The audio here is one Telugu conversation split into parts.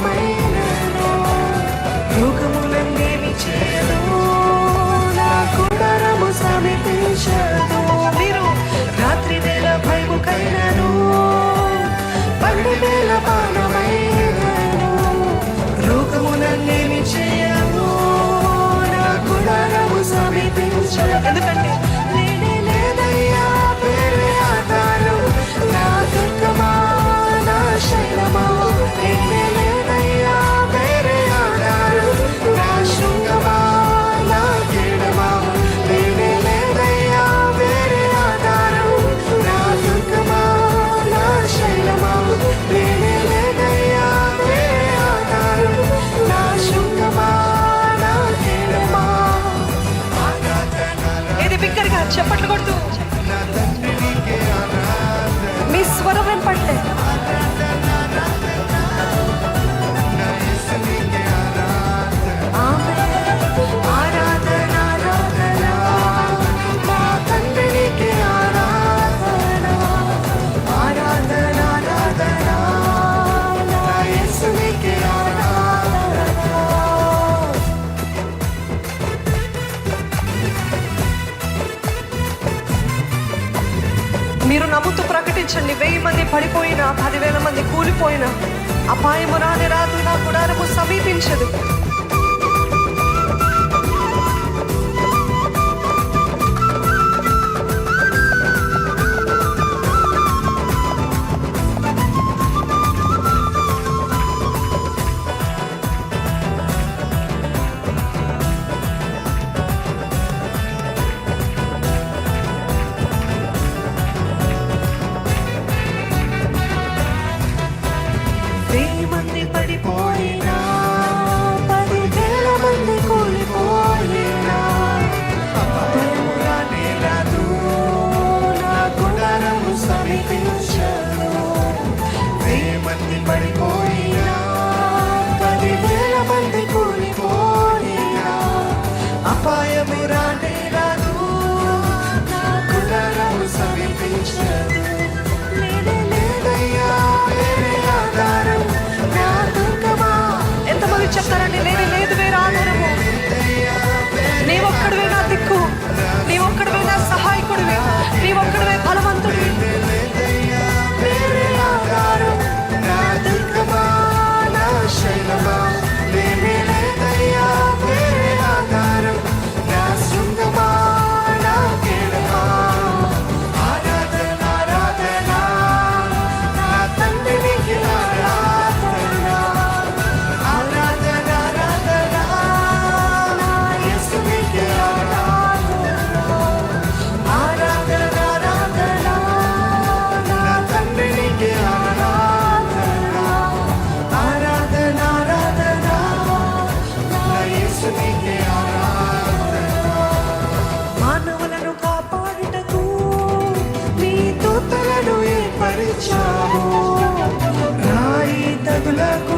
my మంది పడిపోయినా పదివేల మంది కూలిపోయినా అపాయము రాని రాదు నా గుడారము సమీపించదు. పడిపోయినా పదివేల మంది కూలిపోయినా అపాయము రానే రాదు నా కులరము సమీపించదు. ఎంతమంది చెప్తారండి లేని లేదు వేరే ఆధారము. నీవొక్కడివే నా దిక్కు నీవొక్కడివే నా సహాయకుడివే నీవొక్కడివే బలవంతు పరిచావు. రాయి తగులకు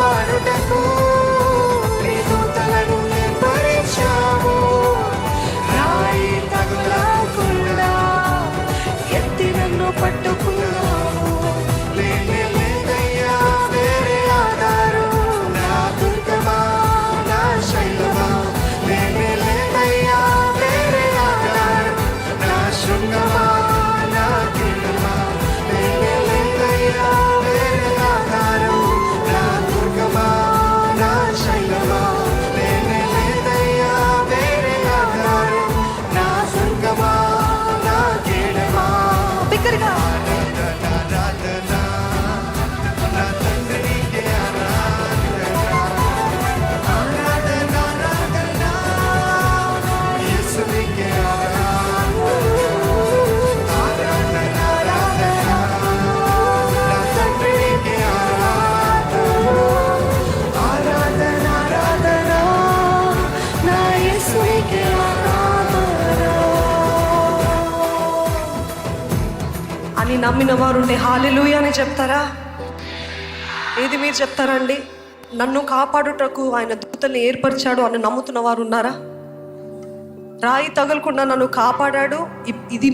പാടുക నమ్మిన వారు ఉంటే హాలెలూయా అని చెప్తారా? ఏది మీరు చెప్తారా అండి నన్ను కాపాడుటకు ఆయన దూతల్ని ఏర్పరిచాడు అని నమ్ముతున్న వారు ఉన్నారా రాయి తగలకుండా నన్ను కాపాడాడు ఇది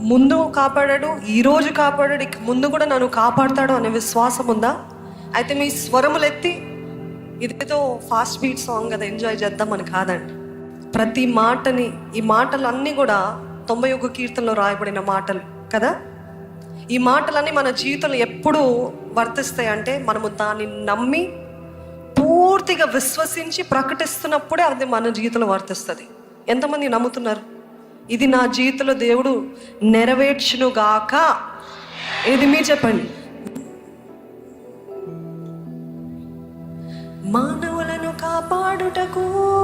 ముందు కాపాడాడు ఈ రోజు కాపాడాడు ఇక ముందు కూడా నన్ను కాపాడతాడు అనే విశ్వాసం ఉందా? అయితే మీ స్వరములు ఎత్తి ఇదేదో ఫాస్ట్ బీట్ సాంగ్ కదా ఎంజాయ్ చేద్దామని కాదండి. ప్రతి మాటని ఈ మాటలన్నీ కూడా తొంభై ఒక్క కీర్తనలో రాయబడిన మాటలు కదా? ఈ మాటలన్నీ మన జీవితంలో ఎప్పుడు వర్తిస్తాయి అంటే మనము దాన్ని నమ్మి పూర్తిగా విశ్వసించి ప్రకటిస్తున్నప్పుడే అది మన జీవితంలో వర్తిస్తుంది. ఎంతమంది నమ్ముతున్నారు? ఇది నా జీవితంలో దేవుడు నెరవేర్చును గాక ఇది మీరు చెప్పండి. మానవులను కాపాడుటకు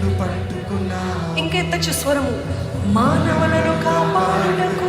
నన్ను పట్టుకున్నా ఇంకెత్తచ్చు స్వరము మానవులను కాపాడుటకు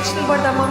geçtin bu adamı.